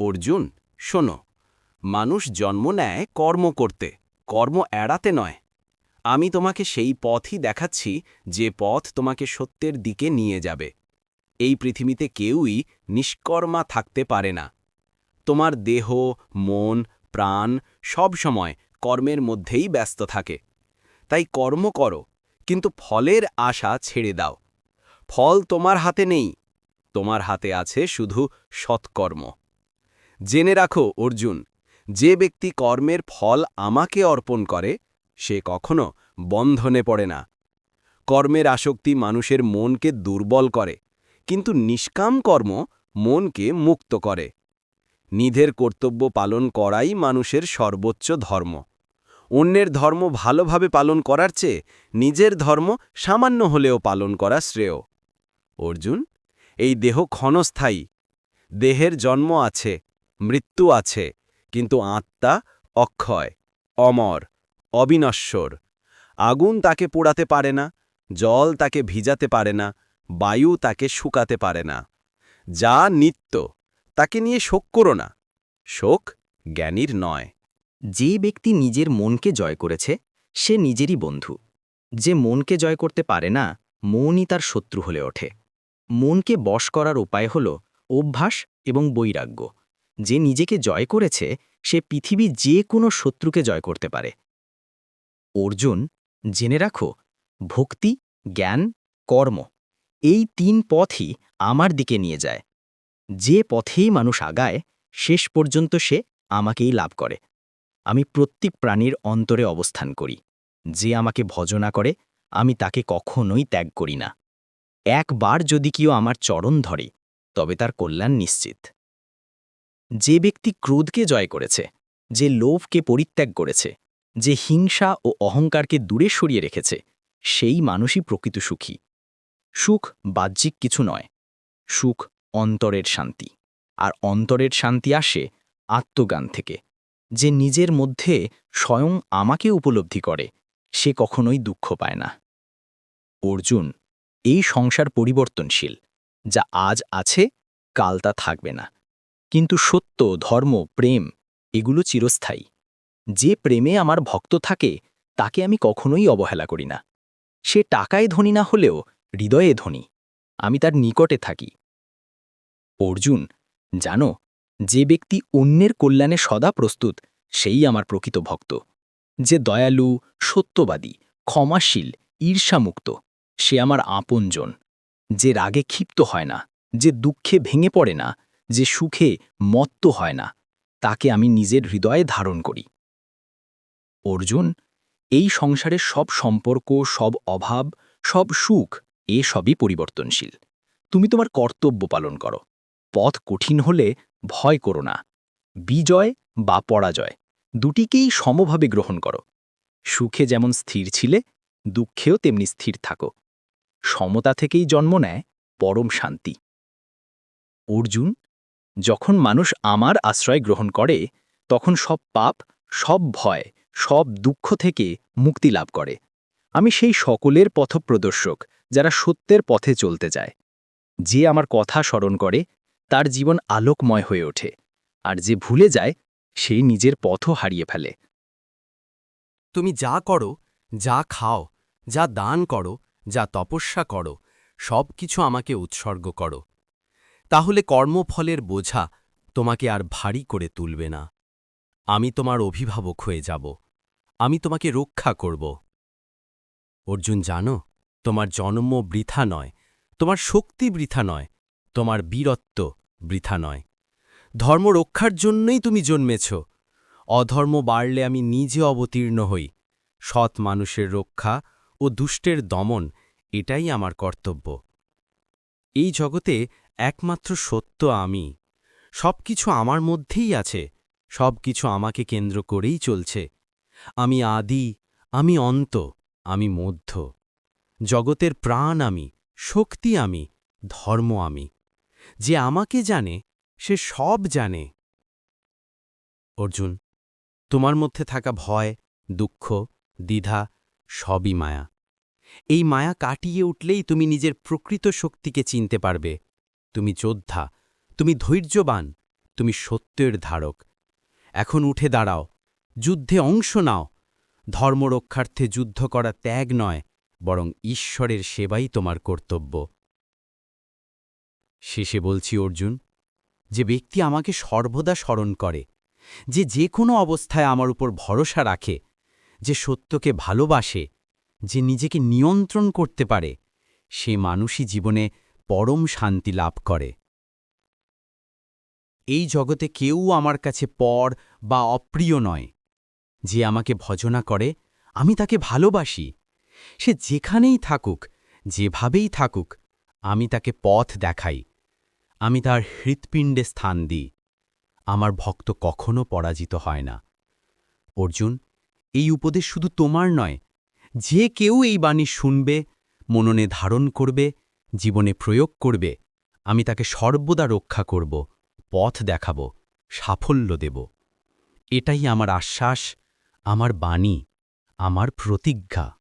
অর্জুন, শোনো, মানুষ জন্ম নেয় কর্ম করতে, কর্ম এড়াতে নয়। আমি তোমাকে সেই পথই দেখাচ্ছি যে পথ তোমাকে সত্যের দিকে নিয়ে যাবে। এই পৃথিবীতে কেউই নিষ্কর্মা থাকতে পারে না। তোমার দেহ, মন, প্রাণ সব সময় কর্মের মধ্যেই ব্যস্ত থাকে। তাই কর্ম করো, কিন্তু ফলের আশা ছেড়ে দাও। ফল তোমার হাতে নেই, তোমার হাতে আছে শুধু সৎকর্ম। জেনে রাখো, অর্জুন, যে ব্যক্তি কর্মের ফল আমাকে অর্পণ করে, সে কখনো বন্ধনে পড়ে না। কর্মের আসক্তি মানুষের মনকে দুর্বল করে, কিন্তু নিষ্কাম কর্ম মনকে মুক্ত করে। নিধের কর্তব্য পালন করাই মানুষের সর্বোচ্চ ধর্ম। অন্যের ধর্ম ভালোভাবে পালন করার চেয়ে নিজের ধর্ম সামান্য হলেও পালন করা শ্রেয়। অর্জুন, এই দেহ ক্ষণস্থায়ী, দেহের জন্ম আছে। মৃত্যু আছে, কিন্তু আত্মা অক্ষয়, অমর, অবিনশ্বর। আগুন তাকে পোড়াতে পারে না, জল তাকে ভিজাতে পারে না, বায়ু তাকে শুকাতে পারে না। যা নিত্য, তাকে নিয়ে শোক করো না। শোক জ্ঞানীর নয়। যে ব্যক্তি নিজের মনকে জয় করেছে, সে নিজেরই বন্ধু। যে মনকে জয় করতে পারে না, মনই তার শত্রু হলে ওঠে। মনকে বশ করার উপায় হল অভ্যাস এবং বৈরাগ্য। যে নিজেকে জয় করেছে, সে পৃথিবী যে কোনো শত্রুকে জয় করতে পারে। অর্জুন, জেনে রাখো, ভক্তি, জ্ঞান, কর্ম, এই তিন পথই আমার দিকে নিয়ে যায়। যে পথেই মানুষ আগায়, শেষ পর্যন্ত সে আমাকেই লাভ করে। আমি প্রত্যেক প্রাণীর অন্তরে অবস্থান করি। যে আমাকে ভজনা করে, আমি তাকে কখনোই ত্যাগ করি না। একবার যদি কেউ আমার চরণ ধরে, তবে তার কল্যাণ নিশ্চিত। যে ব্যক্তি ক্রোধকে জয় করেছে, যে লোভকে পরিত্যাগ করেছে, যে হিংসা ও অহংকারকে দূরে সরিয়ে রেখেছে, সেই মানুষই প্রকৃত সুখী। সুখ বাহ্যিক কিছু নয়, সুখ অন্তরের শান্তি। আর অন্তরের শান্তি আসে আত্মজ্ঞান থেকে, যে নিজের মধ্যে স্বয়ং আমাকে উপলব্ধি করে, সে কখনোই দুঃখ পায় না। অর্জুন, এই সংসার পরিবর্তনশীল, যা আজ আছে, কাল তা থাকবে না। কিন্তু সত্য, ধর্ম, প্রেম, এগুলো চিরস্থায়ী। যে প্রেমে আমার ভক্ত থাকে, তাকে আমি কখনোই অবহেলা করি না। সে টাকায় ধনী না হলেও হৃদয়ে ধনী। আমি তার নিকটে থাকি। অর্জুন, জানো, যে ব্যক্তি অন্যের কল্যাণে সদা প্রস্তুত, সেই আমার প্রকৃত ভক্ত। যে দয়ালু, সত্যবাদী, ক্ষমাশীল, ঈর্ষামুক্ত, সে আমার আপনজন। যে রাগে ক্ষিপ্ত হয় না, যে দুঃখে ভেঙে পড়ে না যে সুখে মত্ত হয় না, তাকে আমি নিজের হৃদয়ে ধারণ করি। অর্জুন, এই সংসারের সব সম্পর্ক, সব অভাব, সব সুখ, এ সবই পরিবর্তনশীল। তুমি তোমার কর্তব্য পালন করো। পথ কঠিন হলে ভয় করো না। বিজয় বা পরাজয়, দুটিকেই সমভাবে গ্রহণ করো। সুখে যেমন স্থির ছিলে, দুঃখেও তেমনি স্থির থাকো। সমতা থেকেই জন্ম নেয় পরম শান্তি। অর্জুন যখন মানুষ আমার আশ্রয় গ্রহণ করে, তখন সব পাপ, সব ভয়, সব দুঃখ থেকে মুক্তি লাভ করে। আমি সেই সকলের পথপ্রদর্শক যারা সত্যের পথে চলতে যায়। যে আমার কথা স্মরণ করে, তার জীবন আলোকময় হয়ে ওঠে, আর যে ভুলে যায়, সেই নিজের পথও হারিয়ে ফেলে। তুমি যা করো, যা খাও, যা দান করো, যা তপস্যা করো সব কিছু আমাকে উৎসর্গ করো। তাহলে কর্মফলের বোঝা তোমাকে আর ভারী করে তুলবে না। আমি তোমার অভিভাবক হয়ে যাব। আমি তোমাকে রক্ষা করব। অর্জুন, জানো, তোমার জন্ম বৃথা নয়, তোমার শক্তি বৃথা নয়, তোমার বীরত্ব বৃথা নয়। ধর্ম রক্ষার জন্যই তুমি জন্মেছ। অধর্ম বাড়লে আমি নিজে অবতীর্ণ হই। সৎ মানুষের রক্ষা ও দুষ্টের দমন এটাই আমার কর্তব্য। এই জগতে একমাত্র সত্য আমি। সব কিছু আমার মধ্যেই আছে সব কিছু আমাকে কেন্দ্র করেই চলছে। আমি আদি, আমি অন্ত, আমি মধ্য। জগতের প্রাণ আমি, শক্তি আমি, ধর্ম আমি। যে আমাকে জানে, সে সব জানে। অর্জুন, তোমার মধ্যে থাকা ভয়, দুঃখ, দ্বিধা, সবই মায়া। এই মায়া কাটিয়ে উঠলেই তুমি নিজের প্রকৃত শক্তিকে চিনতে পারবে। তুমি যোদ্ধা, তুমি ধৈর্যবান, তুমি সত্যের ধারক। এখন উঠে দাঁড়াও, যুদ্ধে অংশ নাও। ধর্মরক্ষার্থে যুদ্ধ করা ত্যাগ নয়, বরং ঈশ্বরের সেবাই তোমার কর্তব্য। শেষে বলছি, অর্জুন, যে ব্যক্তি আমাকে সর্বদা স্মরণ করে, যে যে কোনো অবস্থায় আমার উপর ভরসা রাখে, যে সত্যকে ভালোবাসে, যে নিজেকে নিয়ন্ত্রণ করতে পারে, সে মানুষই জীবনে পরম শান্তি লাভ করে। এই জগতে কেউ আমার কাছে পর বা অপ্রিয় নয়। যে আমাকে ভজনা করে, আমি তাকে ভালোবাসি। সে যেখানেই থাকুক, যেভাবেই থাকুক, আমি তাকে পথ দেখাই। আমি তার হৃৎপিণ্ডে স্থান দিই। আমার ভক্ত কখনো পরাজিত হয় না। অর্জুন, এই উপদেশ শুধু তোমার নয়। যে কেউ এই বাণী শুনবে, মননে ধারণ করবে জীবনে প্রয়োগ করবে, আমি তাকে সর্বদা রক্ষা করব, পথ দেখাব, সাফল্য দেব। এটাই আমার আশ্বাস, আমার বাণী, আমার প্রতিজ্ঞা।